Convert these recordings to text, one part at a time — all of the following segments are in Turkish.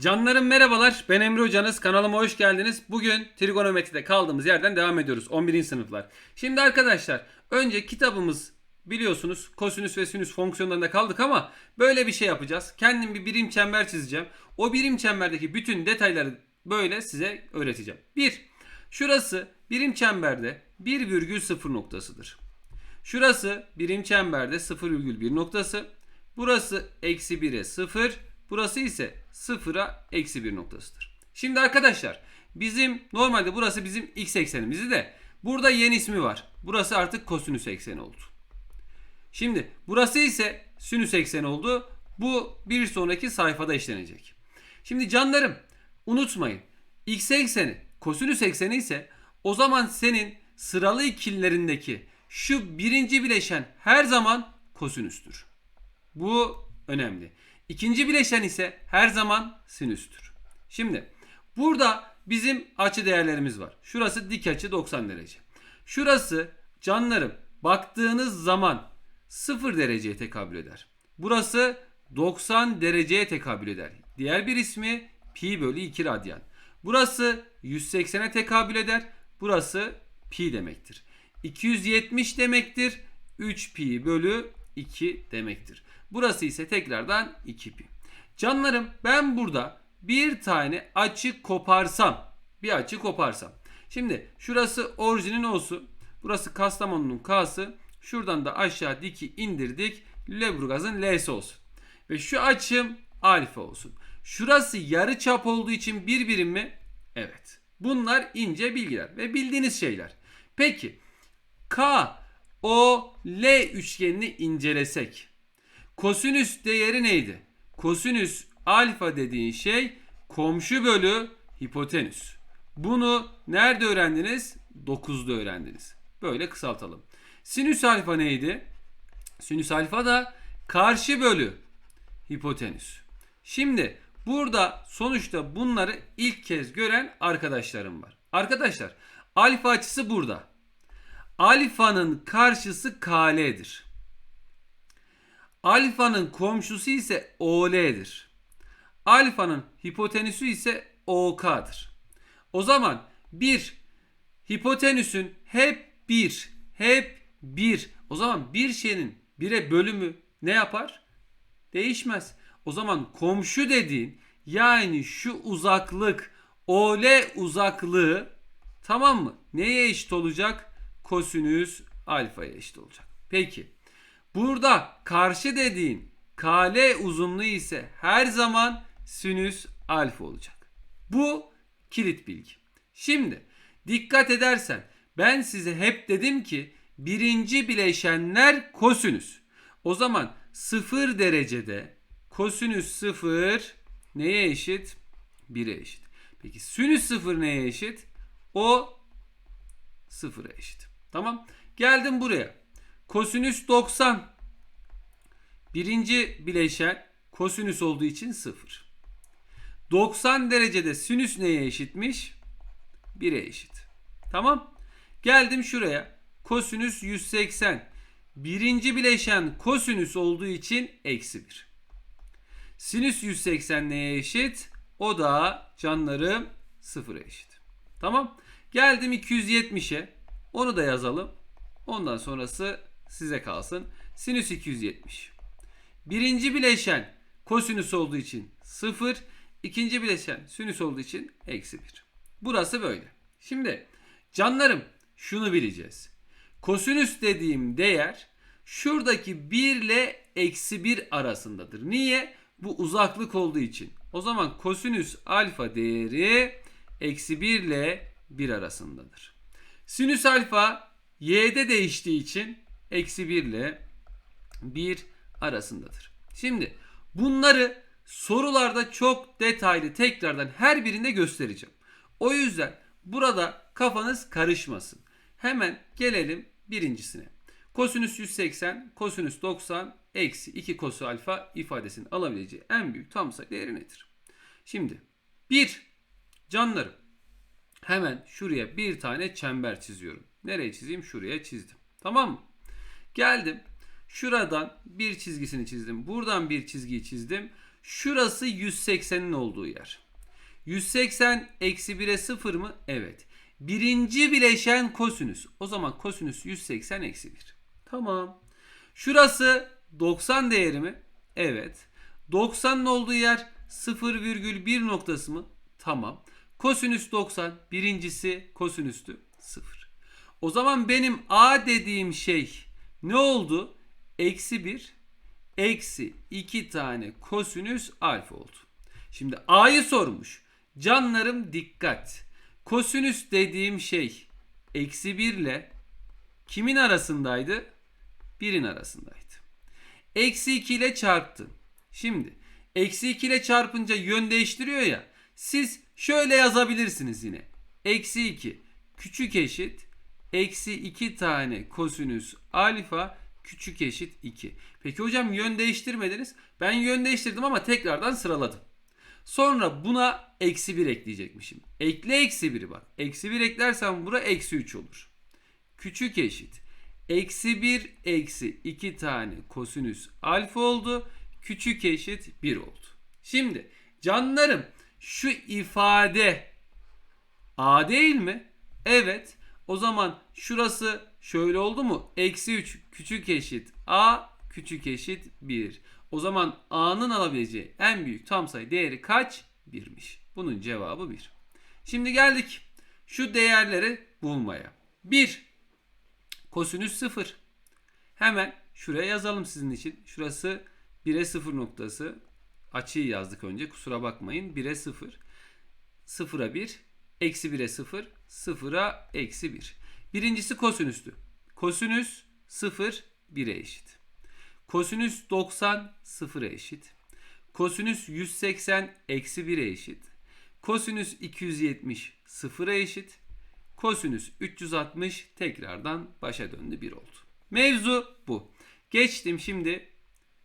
Canlarım merhabalar. Ben Emre Hocanız. Kanalıma hoş geldiniz. Bugün trigonometride kaldığımız yerden devam ediyoruz. 11. sınıflar. Şimdi arkadaşlar önce kitabımız biliyorsunuz kosinüs ve sinüs fonksiyonlarında kaldık ama böyle bir şey yapacağız. Kendim bir birim çember çizeceğim. O birim çemberdeki bütün detayları böyle size öğreteceğim. 1. Şurası birim çemberde 1,0 noktasıdır. Şurası birim çemberde 0,1 noktası. Burası eksi 1'e 0. Burası ise 0'a eksi 1 noktasıdır. Şimdi arkadaşlar bizim normalde burası bizim x eksenimizi de burada yeni ismi var. Burası artık kosinüs ekseni oldu. Şimdi burası ise sinüs ekseni oldu. Bu bir sonraki sayfada işlenecek. Şimdi canlarım unutmayın. X ekseni kosinüs ekseni ise o zaman senin sıralı ikililerindeki şu birinci bileşen her zaman kosinüstür. Bu önemli. İkinci bileşen ise her zaman sinüstür. Şimdi burada bizim açı değerlerimiz var. Şurası dik açı 90 derece. Şurası canlarım baktığınız zaman 0 dereceye tekabül eder. Burası 90 dereceye tekabül eder. Diğer bir ismi pi bölü 2 radyan. Burası 180'e tekabül eder. Burası pi demektir. 270 demektir. 3 pi bölü 2 demektir. Burası ise tekrardan 2 pi. Canlarım ben burada bir tane açı koparsam, bir açı koparsam. Şimdi şurası orijinin olsun. Burası Kastamonu'nun K'sı. Şuradan da aşağı diki indirdik. Lüleburgaz'ın L'si olsun. Ve şu açım alfa olsun. Şurası yarı çap olduğu için bir birim mi? Evet. Bunlar ince bilgiler ve bildiğiniz şeyler. Peki K, O, L üçgenini incelesek. Kosinüs değeri neydi? Kosinüs alfa dediğin şey komşu bölü hipotenüs. Bunu nerede öğrendiniz? 9'da öğrendiniz. Böyle kısaltalım. Sinüs alfa neydi? Sinüs alfa da karşı bölü hipotenüs. Şimdi burada sonuçta bunları ilk kez gören arkadaşlarım var. Arkadaşlar alfa açısı burada. Alfanın karşısı KL'dir. Alfanın komşusu ise OL'dir. Alfanın hipotenüsü ise OK'dır. O zaman bir hipotenüsün hep bir, hep bir. O zaman bir şeyin bire bölümü ne yapar? Değişmez. O zaman komşu dediğin yani şu uzaklık OL uzaklığı tamam mı? Neye eşit olacak? Kosinüs alfaya eşit olacak. Peki. Burada karşı dediğin KL uzunluğu ise her zaman sinüs alfa olacak. Bu kilit bilgi. Şimdi dikkat edersen ben size hep dedim ki birinci bileşenler kosinüs. O zaman 0 derecede kosinüs 0 neye eşit? 1'e eşit. Peki sinüs 0 neye eşit? O 0'a eşit. Tamam. Geldim buraya. Kosinüs 90. Birinci bileşen kosinüs olduğu için 0. 90 derecede sinüs neye eşitmiş? 1'e eşit. Tamam. Geldim şuraya. Kosinüs 180. Birinci bileşen kosinüs olduğu için eksi 1. Sinüs 180 neye eşit? O da canlarım 0'a eşit. Tamam. Geldim 270'e. Onu da yazalım. Ondan sonrası size kalsın. Sinüs 270. Birinci bileşen kosinüs olduğu için 0. ikinci bileşen sinüs olduğu için eksi 1. Burası böyle. Şimdi canlarım şunu bileceğiz. Kosinüs dediğim değer şuradaki 1 ile eksi 1 arasındadır. Niye? Bu uzaklık olduğu için. O zaman kosinüs alfa değeri eksi 1 ile 1 arasındadır. Sinüs alfa y'de değiştiği için eksi 1 ile 1 arasındadır. Şimdi bunları sorularda çok detaylı tekrardan her birinde göstereceğim. O yüzden burada kafanız karışmasın. Hemen gelelim birincisine. Kosinüs 180, kosinüs 90, eksi 2 kosu alfa ifadesinin alabileceği en büyük tam sayı değeri nedir? Şimdi 1 canlarım hemen şuraya bir tane çember çiziyorum. Nereye çizeyim? Şuraya çizdim. Tamam mı? Geldim. Şuradan bir çizgisini çizdim. Buradan bir çizgiyi çizdim. Şurası 180'in olduğu yer. 180 eksi 1'e 0 mı? Evet. Birinci bileşen kosinüs. O zaman kosinüs 180 eksi 1. Tamam. Şurası 90 değeri mi? Evet. 90'ın olduğu yer 0,1 noktası mı? Tamam. Kosinüs 90. Birincisi kosinüstü 0. O zaman benim A dediğim şey ne oldu? Eksi 1 eksi 2 tane kosinüs alfa oldu. Şimdi A'yı sormuş. Canlarım dikkat. Kosinüs dediğim şey eksi 1 ile kimin arasındaydı? 1'in arasındaydı. Eksi 2 ile çarptım. Şimdi eksi 2 ile çarpınca yön değiştiriyor ya. Siz şöyle yazabilirsiniz yine. Eksi 2 küçük eşit eksi 2 tane kosinüs alfa küçük eşit 2. Peki hocam yön değiştirmediniz. Ben yön değiştirdim ama tekrardan sıraladım. Sonra buna eksi 1 ekleyecekmişim. Ekle eksi 1'i bak. Eksi 1 eklersem bura eksi 3 olur. Küçük eşit. Eksi 1 eksi 2 tane kosinüs alfa oldu. Küçük eşit 1 oldu. Şimdi canlarım şu ifade a değil mi? Evet. O zaman şurası şöyle oldu mu? Eksi 3 küçük eşit a küçük eşit 1. O zaman a'nın alabileceği en büyük tam sayı değeri kaç? 1'miş. Bunun cevabı 1. Şimdi geldik şu değerleri bulmaya. 1. Kosinüs 0. Hemen şuraya yazalım sizin için. Şurası 1'e 0 noktası. Açıyı yazdık önce kusura bakmayın. 1'e 0. 0'a 1. Eksi 1'e 0. 0'a eksi 1. Birincisi kosinüstü. Kosinüs 0 1'e eşit. Kosinüs 90 0'a eşit. Kosinüs 180 eksi 1'e eşit. Kosinüs 270 0'a eşit. Kosinüs 360 tekrardan başa döndü 1 oldu. Mevzu bu. Geçtim şimdi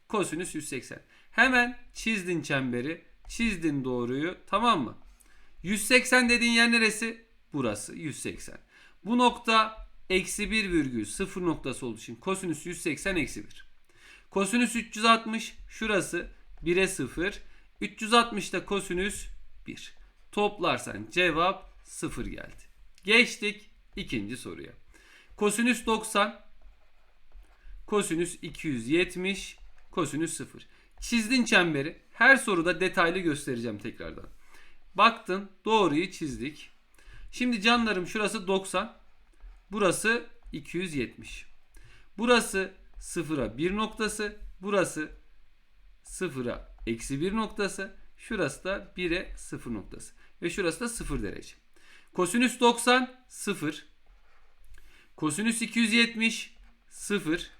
kosinüs 180. Hemen çizdin çemberi, çizdin doğruyu tamam mı? 180 dediğin yer neresi? Burası 180. Bu nokta eksi 1 virgül 0 noktası olduğu için kosinüs 180 eksi 1. Kosinüs 360 şurası 1'e 0. 360 da kosinüs 1. Toplarsan cevap 0 geldi. Geçtik ikinci soruya. Kosinüs 90 kosinüs 270 kosinüs 0. Çizdin çemberi. Her soruda detaylı göstereceğim tekrardan. Baktın doğruyu çizdik. Şimdi canlarım şurası 90. Burası 270. Burası 0'a 1 noktası. Burası 0'a eksi 1 noktası. Şurası da 1'e 0 noktası. Ve şurası da 0 derece. Kosinüs 90 0. Kosinüs 270 0.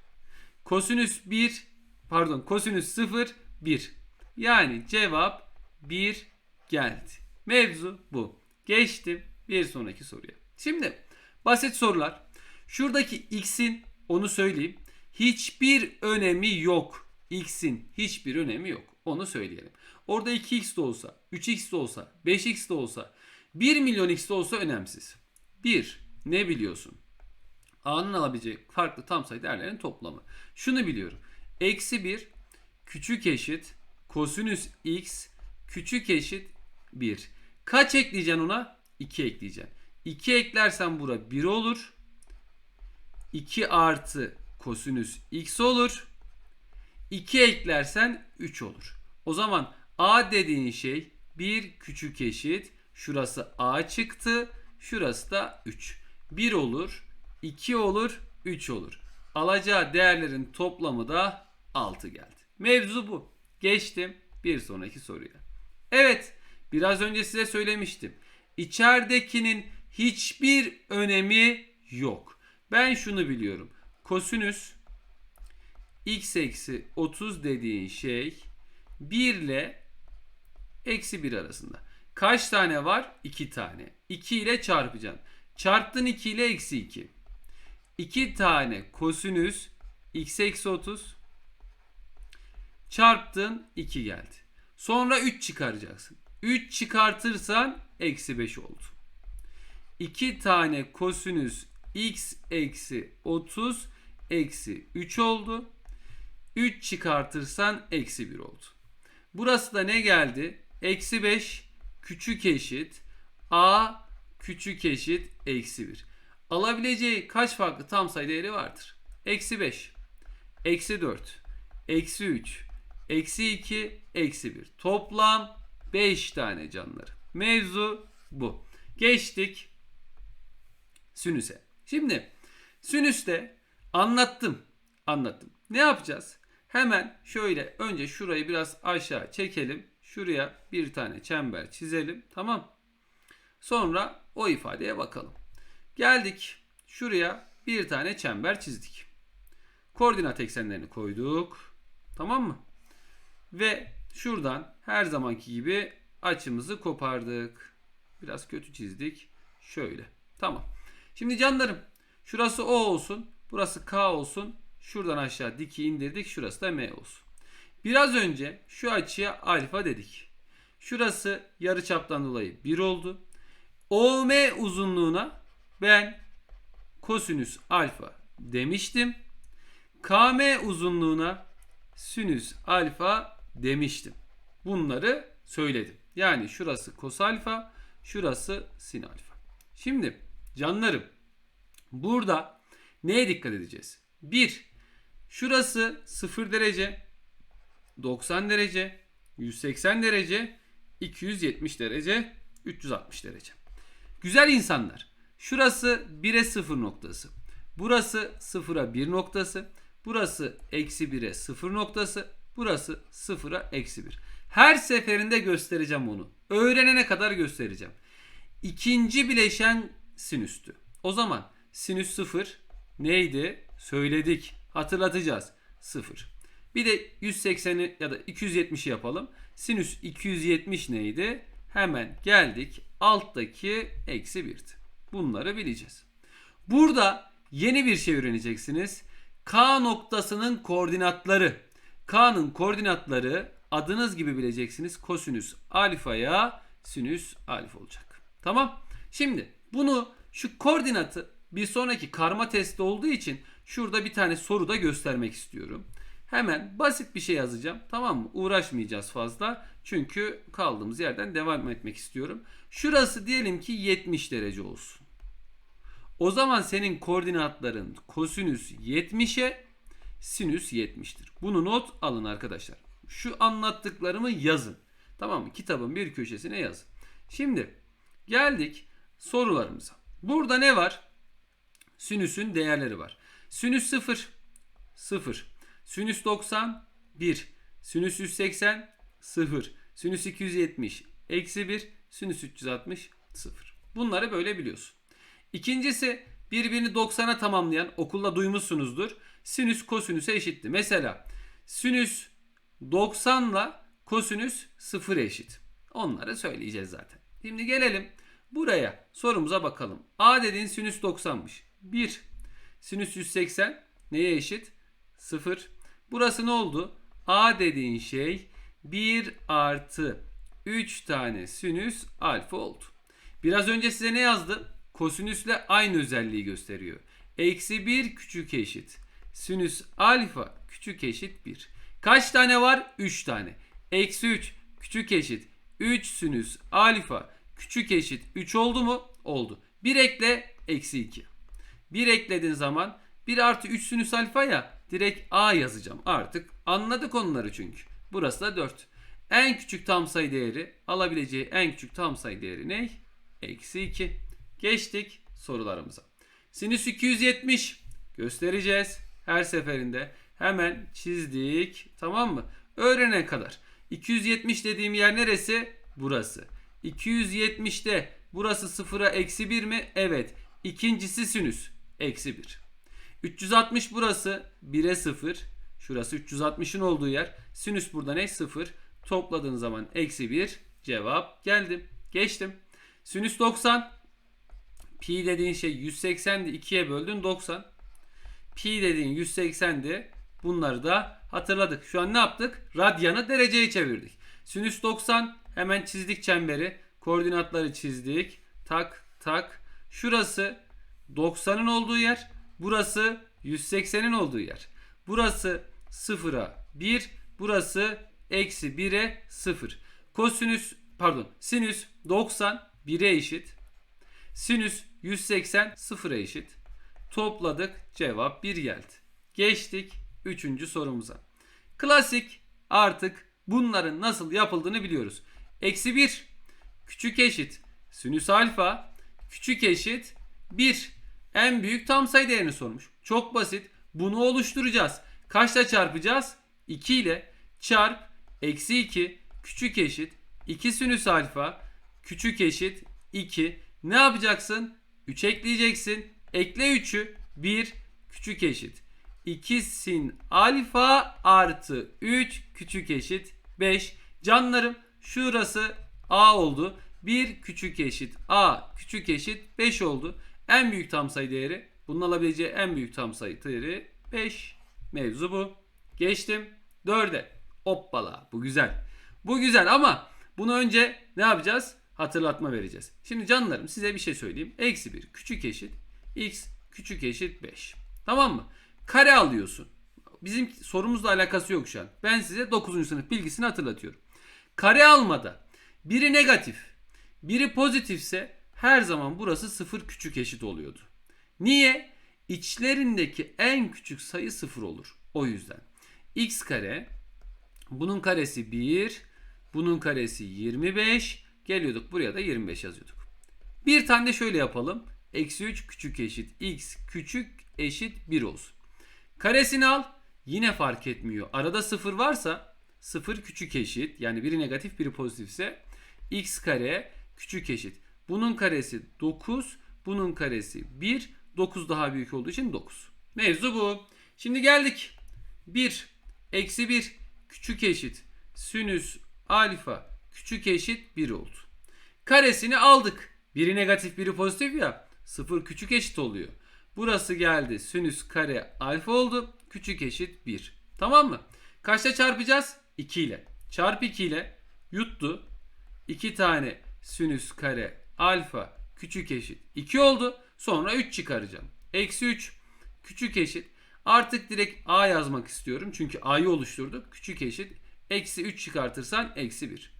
Kosinüs 1 pardon kosinüs 0 1. Yani cevap 1 geldi. Mevzu bu. Geçtim bir sonraki soruya. Şimdi basit sorular. Şuradaki x'in onu söyleyeyim. Hiçbir önemi yok. X'in hiçbir önemi yok. Onu söyleyelim. Orada 2x de olsa, 3x de olsa, 5x de olsa, 1 milyon x de olsa önemsiz. 1. Ne biliyorsun? A'nın alabileceği farklı tam sayı değerlerin toplamı. Şunu biliyorum. Eksi 1 küçük eşit kosinüs x küçük eşit 1. Kaç ekleyeceksin ona? 2 ekleyeceksin. 2 eklersen bura 1 olur. 2 artı kosinüs x olur. 2 eklersen 3 olur. O zaman a dediğin şey 1 küçük eşit. Şurası a çıktı. Şurası da 3. 1 olur. 2 olur. 3 olur. Alacağı değerlerin toplamı da 6 geldi. Mevzu bu. Geçtim bir sonraki soruya. Evet biraz önce size söylemiştim. İçeridekinin hiçbir önemi yok. Ben şunu biliyorum. Kosinüs x eksi 30 dediğin şey 1 ile eksi 1 arasında. Kaç tane var? 2 tane. 2 ile çarpacaksın. Çarptın 2 ile eksi 2. 2 tane kosinüs x eksi 30 çarptın 2 geldi. Sonra 3 çıkaracaksın. 3 çıkartırsan eksi 5 oldu. 2 tane kosinüs x eksi 30 eksi 3 oldu. 3 çıkartırsan eksi 1 oldu. Burası da ne geldi? Eksi 5 küçük eşit a küçük eşit eksi 1. Alabileceği kaç farklı tam sayı değeri vardır? Eksi 5, eksi 4, eksi 3, eksi 2, eksi 1. Toplam 5 tane canları. Mevzu bu. Geçtik sinüse. Şimdi sinüste anlattım. Anlattım. Ne yapacağız? Hemen şöyle önce şurayı biraz aşağı çekelim. Şuraya bir tane çember çizelim. Tamam. Sonra o ifadeye bakalım. Geldik. Şuraya bir tane çember çizdik. Koordinat eksenlerini koyduk. Tamam mı? Ve şuradan her zamanki gibi açımızı kopardık. Biraz kötü çizdik. Şöyle. Tamam. Şimdi canlarım şurası O olsun. Burası K olsun. Şuradan aşağı diki indirdik. Şurası da M olsun. Biraz önce şu açıya alfa dedik. Şurası yarıçaptan dolayı 1 oldu. OM uzunluğuna ben kosinüs alfa demiştim. KM uzunluğuna sinüs alfa demiştim. Bunları söyledim. Yani şurası kos alfa, şurası sin alfa. Şimdi canlarım burada neye dikkat edeceğiz? 1. Şurası 0 derece, 90 derece, 180 derece, 270 derece, 360 derece. Güzel insanlar. Şurası 1'e 0 noktası. Burası 0'a 1 noktası. Burası eksi 1'e 0 noktası. Burası 0'a eksi 1. Her seferinde göstereceğim onu. Öğrenene kadar göstereceğim. İkinci bileşen sinüstü. O zaman sinüs 0 neydi? Söyledik. Hatırlatacağız. 0. Bir de 180'i ya da 270'i yapalım. Sinüs 270 neydi? Hemen geldik. Alttaki eksi 1'di. Bunları bileceğiz. Burada yeni bir şey öğreneceksiniz. K noktasının koordinatları. K'nın koordinatları adınız gibi bileceksiniz. Kosinüs alfaya sinüs alfa olacak. Tamam. Şimdi bunu şu koordinatı bir sonraki karma testi olduğu için şurada bir tane soruda göstermek istiyorum. Hemen basit bir şey yazacağım. Tamam mı? Uğraşmayacağız fazla. Çünkü kaldığımız yerden devam etmek istiyorum. Şurası diyelim ki 70 derece olsun. O zaman senin koordinatların kosinüs 70'e sinüs 70'tir. Bunu not alın arkadaşlar. Şu anlattıklarımı yazın. Tamam mı? Kitabın bir köşesine yazın. Şimdi geldik sorularımıza. Burada ne var? Sinüsün değerleri var. Sinüs 0 0. Sinüs 90 1. Sinüs 180 0. Sinüs 270 eksi 1. Sinüs 360 0. Bunları böyle biliyorsun. İkincisi birbirini 90'a tamamlayan okulda duymuşsunuzdur. Sinüs kosinüse eşitti. Mesela sinüs 90 ile kosinüs 0 eşit. Onları söyleyeceğiz zaten. Şimdi gelelim buraya sorumuza bakalım. A dediğin sinüs 90'mış. 1. Sinüs 180 neye eşit? 0. Burası ne oldu? A dediğin şey 1 artı 3 tane sinüs alfa oldu. Biraz önce size ne yazdım? Kosinüsle aynı özelliği gösteriyor. Eksi 1 küçük eşit. Sinüs alfa küçük eşit 1. Kaç tane var? 3 tane. Eksi 3 küçük eşit 3 sinüs alfa küçük eşit 3 oldu mu? Oldu. 1 ekle eksi 2. 1 eklediğin zaman 1 artı 3 sinüs alfa ya direkt a yazacağım. Artık anladık onları çünkü. Burası da 4. En küçük tam sayı değeri alabileceği en küçük tam sayı değeri ne? Eksi 2. Geçtik sorularımıza. Sinüs 270 göstereceğiz her seferinde. Hemen çizdik. Tamam mı? Öğrene kadar. 270 dediğim yer neresi? Burası. 270'te burası 0'a eksi 1 mi? Evet. İkincisi sinüs. Eksi 1. 360 burası 1'e 0. Şurası 360'ın olduğu yer. Sinüs burada ne? 0. Topladığın zaman eksi 1. Cevap geldim. Geçtim. Sinüs 90. Pi dediğin şey 180'di 2'ye böldün 90. Pi dediğin 180'di. Bunları da hatırladık. Şu an ne yaptık? Radyanı dereceye çevirdik. Sinüs 90 hemen çizdik çemberi. Koordinatları çizdik. Tak tak. Şurası 90'ın olduğu yer. Burası 180'in olduğu yer. Burası 0'a 1. Burası eksi 1'e 0. Kosinüs pardon sinüs 90 1'e eşit. Sinüs 180 0'a eşit. Topladık cevap 1 geldi. Geçtik 3. sorumuza. Klasik artık bunların nasıl yapıldığını biliyoruz. Eksi 1 küçük eşit sinüs alfa küçük eşit 1 en büyük tam sayı değerini sormuş. Çok basit. Bunu oluşturacağız. Kaçla çarpacağız? 2 ile çarp eksi 2 küçük eşit 2 sinüs alfa küçük eşit 2. Ne yapacaksın? 3 ekleyeceksin. Ekle 3'ü 1 küçük eşit. 2 sin alfa artı 3 küçük eşit 5. Canlarım şurası a oldu. 1 küçük eşit a küçük eşit 5 oldu. En büyük tam sayı değeri bunun alabileceği en büyük tam sayı değeri 5. Mevzu bu. Geçtim 4'e. Hoppala bu güzel. Bu güzel ama bunu önce ne yapacağız? Hatırlatma vereceğiz. Şimdi canlarım size bir şey söyleyeyim. Eksi 1 küçük eşit x küçük eşit 5. Tamam mı? Kare alıyorsun. Bizim sorumuzla alakası yok şu an. Ben size 9. sınıf bilgisini hatırlatıyorum. Kare almada biri negatif, biri pozitifse her zaman burası 0 küçük eşit oluyordu. Niye? İçlerindeki en küçük sayı 0 olur. O yüzden. x kare bunun karesi 1, bunun karesi 25. Geliyorduk buraya da 25 yazıyorduk. Bir tane de şöyle yapalım. Eksi 3 küçük eşit x küçük eşit 1 olsun. Karesini al. Yine fark etmiyor. Arada 0 varsa 0 küçük eşit yani biri negatif biri pozitifse x kare küçük eşit. Bunun karesi 9. Bunun karesi 1. 9 daha büyük olduğu için 9. Mevzu bu. Şimdi geldik. 1 eksi 1 küçük eşit sinüs alfa küçük eşit 1 oldu. Karesini aldık. Biri negatif biri pozitif ya. 0 küçük eşit oluyor. Burası geldi sinüs kare alfa oldu. Küçük eşit 1. Tamam mı? Kaçta çarpacağız? 2 ile. Çarp 2 ile yuttu. 2 tane sinüs kare alfa küçük eşit 2 oldu. Sonra 3 çıkaracağım. Eksi 3 küçük eşit. Artık direkt a yazmak istiyorum. Çünkü a'yı oluşturduk. Küçük eşit. Eksi 3 çıkartırsan eksi 1.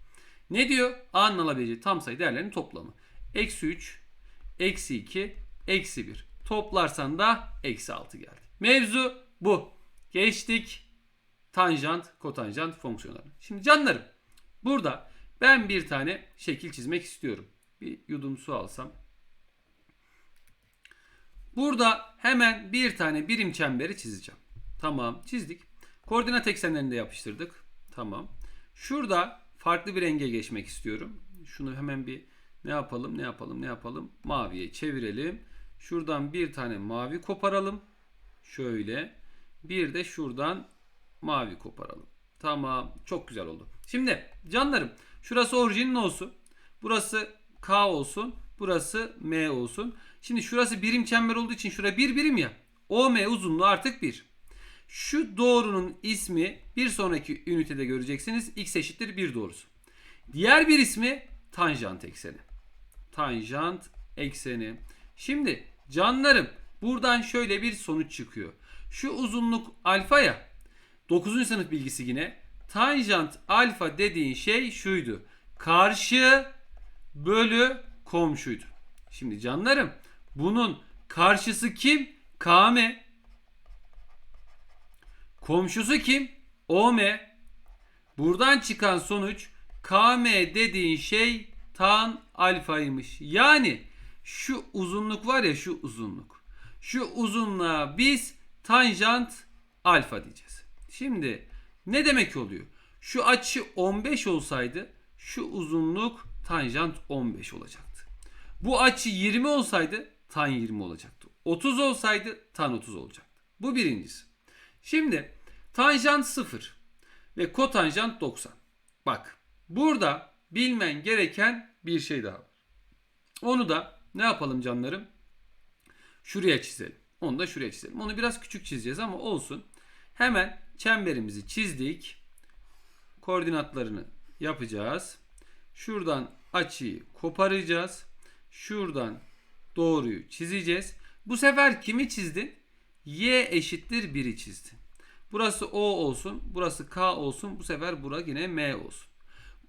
Ne diyor? A'nın alabileceği tam sayı değerlerinin toplamı. Eksi 3, eksi 2, eksi 1. Toplarsan da eksi 6 geldi. Mevzu bu. Geçtik tanjant, kotanjant fonksiyonlarına. Şimdi canlarım burada ben bir tane şekil çizmek istiyorum. Bir yudum su alsam. Burada hemen bir tane birim çemberi çizeceğim. Tamam çizdik. Koordinat eksenlerini de yapıştırdık. Tamam. Şurada farklı bir renge geçmek istiyorum. Şunu hemen bir ne yapalım ne yapalım ne yapalım. Maviye çevirelim. Şuradan bir tane mavi koparalım. Şöyle. Bir de şuradan mavi koparalım. Tamam. Çok güzel oldu. Şimdi canlarım şurası orijinin olsun. Burası K olsun. Burası M olsun. Şimdi şurası birim çember olduğu için şura bir birim ya. OM uzunluğu artık 1. Şu doğrunun ismi bir sonraki ünitede göreceksiniz. X eşittir 1 doğrusu. Diğer bir ismi tanjant ekseni. Tanjant ekseni. Şimdi canlarım buradan şöyle bir sonuç çıkıyor. Şu uzunluk alfa ya. 9. sınıf bilgisi yine. Tanjant alfa dediğin şey şuydu. Karşı bölü komşuydu. Şimdi canlarım bunun karşısı kim? KM. Komşusu kim? OM. Buradan çıkan sonuç KM dediğin şey tan alfaymış. Yani şu uzunluk var ya şu uzunluk. Şu uzunluğa biz tanjant alfa diyeceğiz. Şimdi ne demek oluyor? Şu açı 15 olsaydı şu uzunluk tanjant 15 olacaktı. Bu açı 20 olsaydı tan 20 olacaktı. 30 olsaydı tan 30 olacaktı. Bu birincisi. Şimdi tanjant 0 ve kotanjant 90. Bak burada bilmen gereken bir şey daha var. Onu da ne yapalım canlarım? Şuraya çizelim. Onu da şuraya çizelim. Onu biraz küçük çizeceğiz ama olsun. Hemen çemberimizi çizdik. Koordinatlarını yapacağız. Şuradan açıyı koparacağız. Şuradan doğruyu çizeceğiz. Bu sefer kimi çizdin? Y eşittir 1'i çizdin. Burası O olsun. Burası K olsun. Bu sefer bura yine M olsun.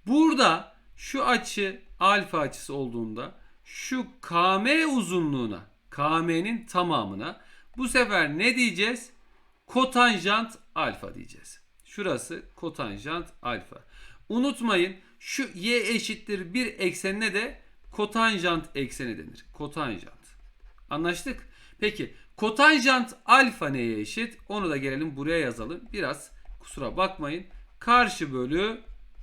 Burada şu açı alfa açısı olduğunda şu KM uzunluğuna KM'nin tamamına bu sefer ne diyeceğiz? Kotanjant alfa diyeceğiz. Şurası kotanjant alfa. Unutmayın şu y eşittir 1 eksenine de kotanjant ekseni denir. Kotanjant. Anlaştık? Peki kotanjant alfa neye eşit? Onu da gelelim buraya yazalım. Biraz kusura bakmayın. Karşı bölü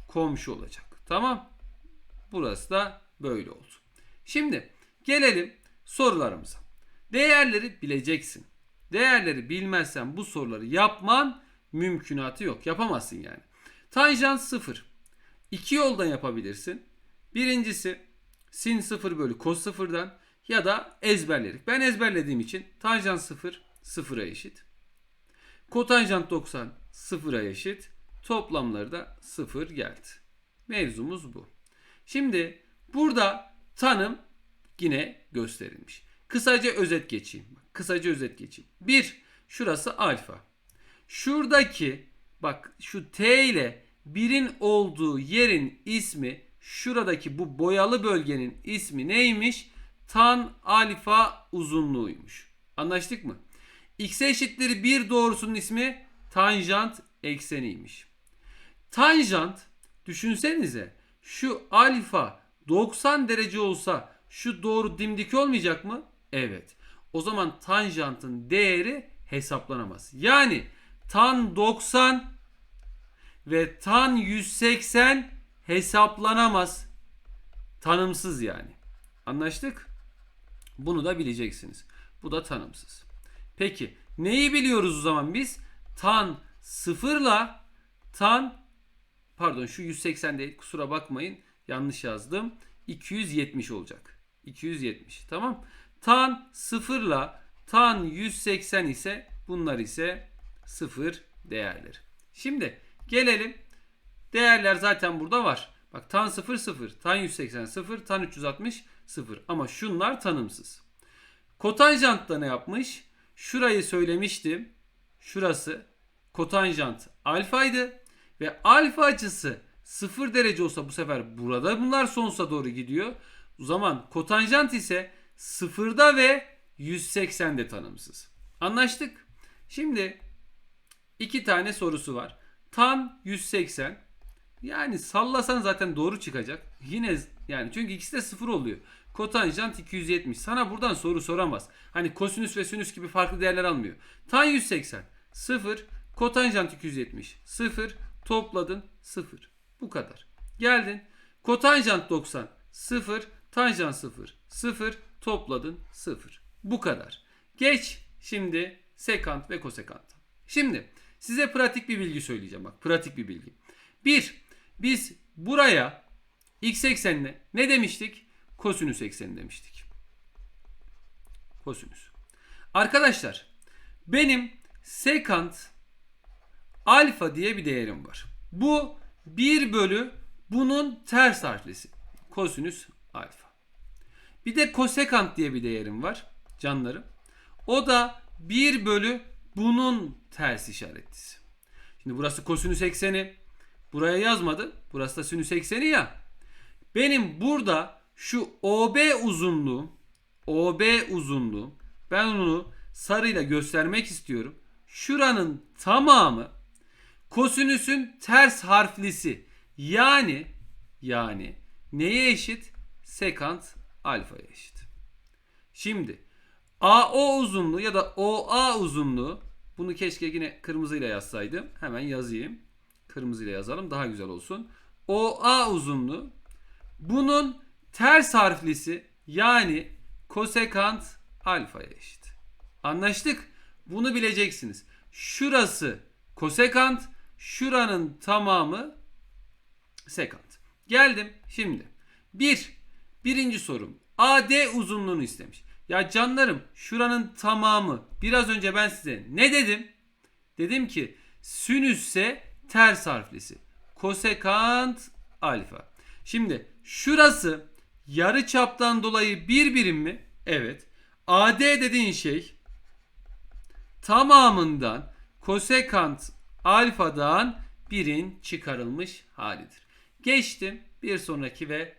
komşu olacak. Tamam. Burası da böyle oldu. Şimdi gelelim sorularımıza. Değerleri bileceksin. Değerleri bilmezsen bu soruları yapman mümkünatı yok. Yapamazsın yani. Tanjant 0. İki yoldan yapabilirsin. Birincisi sin 0 bölü cos 0'dan ya da ezberlerik. Ben ezberlediğim için tanjant 0 sıfıra eşit. Kotanjant 90 sıfıra eşit. Toplamları da 0 geldi. Mevzumuz bu. Şimdi burada tanım yine gösterilmiş. Kısaca özet geçeyim. Kısaca özet geçeyim. 1. Şurası alfa. Şuradaki bak şu T ile 1'in olduğu yerin ismi şuradaki bu boyalı bölgenin ismi neymiş? Tan alfa uzunluğuymuş. Anlaştık mı? X eşittir 1 doğrusunun ismi tanjant ekseniymiş. Tanjant düşünsenize şu alfa 90 derece olsa şu doğru dimdik olmayacak mı? Evet. O zaman tanjantın değeri hesaplanamaz. Yani tan 90 ve tan 180 hesaplanamaz. Tanımsız yani. Anlaştık? Bunu da bileceksiniz. Bu da tanımsız. Peki neyi biliyoruz o zaman biz? Tan sıfırla tan pardon şu 180 değil kusura bakmayın yanlış yazdım. 270 olacak. 270 tamam. Tan sıfırla tan 180 ise bunlar ise sıfır değerleri. Şimdi gelelim. Değerler zaten burada var. Bak tan 0 0, tan 180 0, tan 360 0 ama şunlar tanımsız. Kotanjant da ne yapmış? Şurayı söylemiştim. Şurası kotanjant alfaydı ve alfa açısı 0 derece olsa bu sefer burada bunlar sonsuza doğru gidiyor. O zaman kotanjant ise 0'da ve 180'de tanımsız. Anlaştık. Şimdi iki tane sorusu var. Tan 180 yani sallasan zaten doğru çıkacak. Yine yani çünkü ikisi de 0 oluyor. Kotanjant 270. Sana buradan soru soramaz. Hani kosinüs ve sinüs gibi farklı değerler almıyor. Tan 180 0, kotanjant 270 0, topladın 0. Bu kadar. Geldin. Kotanjant 90 0, tanjant 0 0, topladın 0. Bu kadar. Geç şimdi sekant ve kosekant. Şimdi size pratik bir bilgi söyleyeceğim bak. Pratik bir bilgi. 1. Biz buraya x eksenine ne demiştik? Kosinüs ekseni demiştik. Kosinüs. Arkadaşlar benim sekant alfa diye bir değerim var. Bu 1 bölü bunun ters harflisi. Kosinüs alfa. Bir de kosekant diye bir değerim var canlarım. O da 1 bölü bunun ters işaretlisi. Şimdi burası kosinüs ekseni. Buraya yazmadı. Burası da sinüs ekseni ya. Benim burada şu OB uzunluğum OB uzunluğum ben onu sarıyla göstermek istiyorum. Şuranın tamamı kosinüsün ters harflisi. Yani yani neye eşit? Sekant alfaya eşit. Şimdi AO uzunluğu ya da OA uzunluğu bunu keşke yine kırmızıyla yazsaydım. Hemen yazayım. Kırmızıyla yazalım daha güzel olsun. OA uzunluğu bunun ters harflisi yani kosekant alfaya eşit. Anlaştık? Bunu bileceksiniz. Şurası kosekant, şuranın tamamı sekant. Geldim şimdi. Bir, birinci sorum. AD uzunluğunu istemiş. Ya canlarım şuranın tamamı biraz önce ben size ne dedim? Dedim ki sinüsse ters harflisi. Kosekant alfa. Şimdi şurası yarı çaptan dolayı bir birim mi? Evet. AD dediğin şey tamamından kosekant alfadan 1'in çıkarılmış halidir. Geçtim bir sonraki ve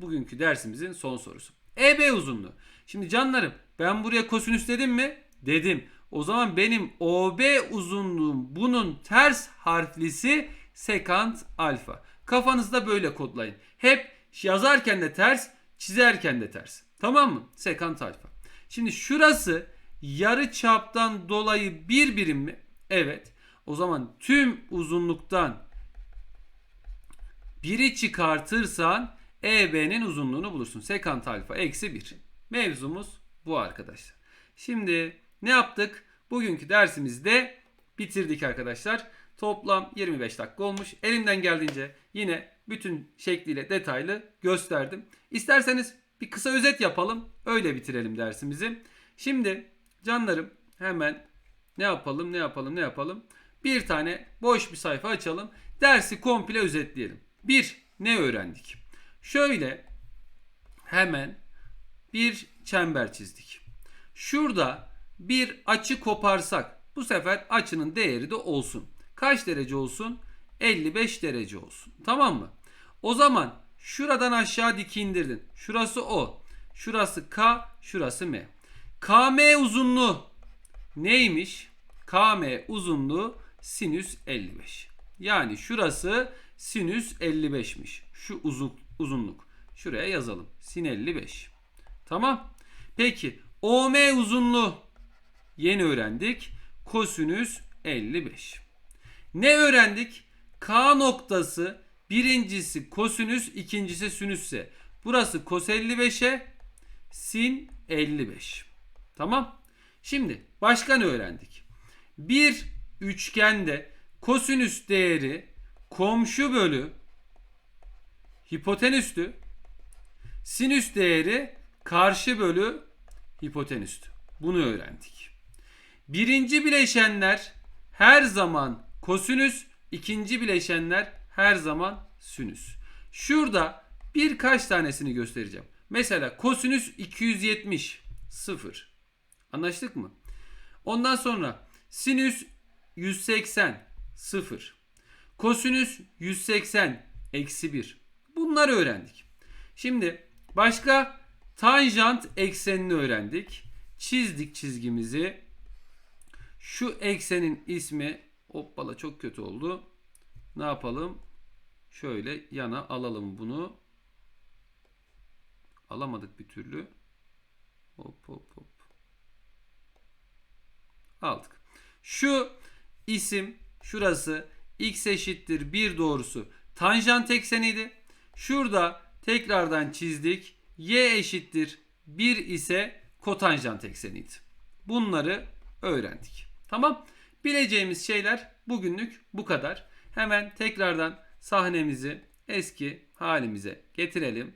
bugünkü dersimizin son sorusu. EB uzunluğu. Şimdi canlarım ben buraya kosinüs dedim mi? Dedim. O zaman benim OB uzunluğum bunun ters harflisi sekant alfa. Kafanızda böyle kodlayın. Hep yazarken de ters, çizerken de ters. Tamam mı? Sekant alfa. Şimdi şurası yarı çaptan dolayı bir birim mi? Evet. O zaman tüm uzunluktan biri çıkartırsan EB'nin uzunluğunu bulursun. Sekant alfa eksi 1. Mevzumuz bu arkadaşlar. Şimdi ne yaptık? Bugünkü dersimizde bitirdik arkadaşlar. Toplam 25 dakika olmuş. Elimden geldiğince yine bütün şekliyle detaylı gösterdim. İsterseniz bir kısa özet yapalım. Öyle bitirelim dersimizi. Şimdi canlarım hemen ne yapalım ne yapalım ne yapalım. Bir tane boş bir sayfa açalım. Dersi komple özetleyelim. Bir ne öğrendik? Şöyle hemen bir çember çizdik. Şurada bir açı koparsak bu sefer açının değeri de olsun. Kaç derece olsun? 55 derece olsun. Tamam mı? O zaman şuradan aşağı dik indirdin. Şurası O. Şurası K. Şurası M. KM uzunluğu neymiş? KM uzunluğu sinüs 55. Yani şurası sinüs 55'miş. Şu uzun, uzunluk. Şuraya yazalım. Sin 55. Tamam. Peki OM uzunluğu yeni öğrendik. Kosinüs 55. Ne öğrendik? K noktası birincisi kosinüs ikincisi sinüsse. Burası kos 55'e sin 55. Tamam. Şimdi başka ne öğrendik? Bir üçgende kosinüs değeri komşu bölü hipotenüstü. Sinüs değeri karşı bölü hipotenüstü. Bunu öğrendik. Birinci bileşenler her zaman kosinüs, ikinci bileşenler her zaman sinüs. Şurada birkaç tanesini göstereceğim. Mesela kosinüs 270 0. Anlaştık mı? Ondan sonra sinüs 180 0. Kosinüs 180 eksi 1. Bunları öğrendik. Şimdi başka tanjant eksenini öğrendik. Çizdik çizgimizi. Şu eksenin ismi hoppala çok kötü oldu. Ne yapalım? Şöyle yana alalım bunu. Alamadık bir türlü. Hop hop hop. Aldık. Şu isim şurası x eşittir 1 doğrusu tanjant ekseniydi. Şurada tekrardan çizdik. y eşittir 1 ise kotanjant ekseniydi. Bunları öğrendik. Tamam. Bileceğimiz şeyler bugünlük bu kadar. Hemen tekrardan sahnemizi eski halimize getirelim.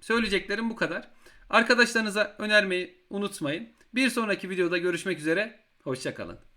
Söyleyeceklerim bu kadar. Arkadaşlarınıza önermeyi unutmayın. Bir sonraki videoda görüşmek üzere. Hoşçakalın.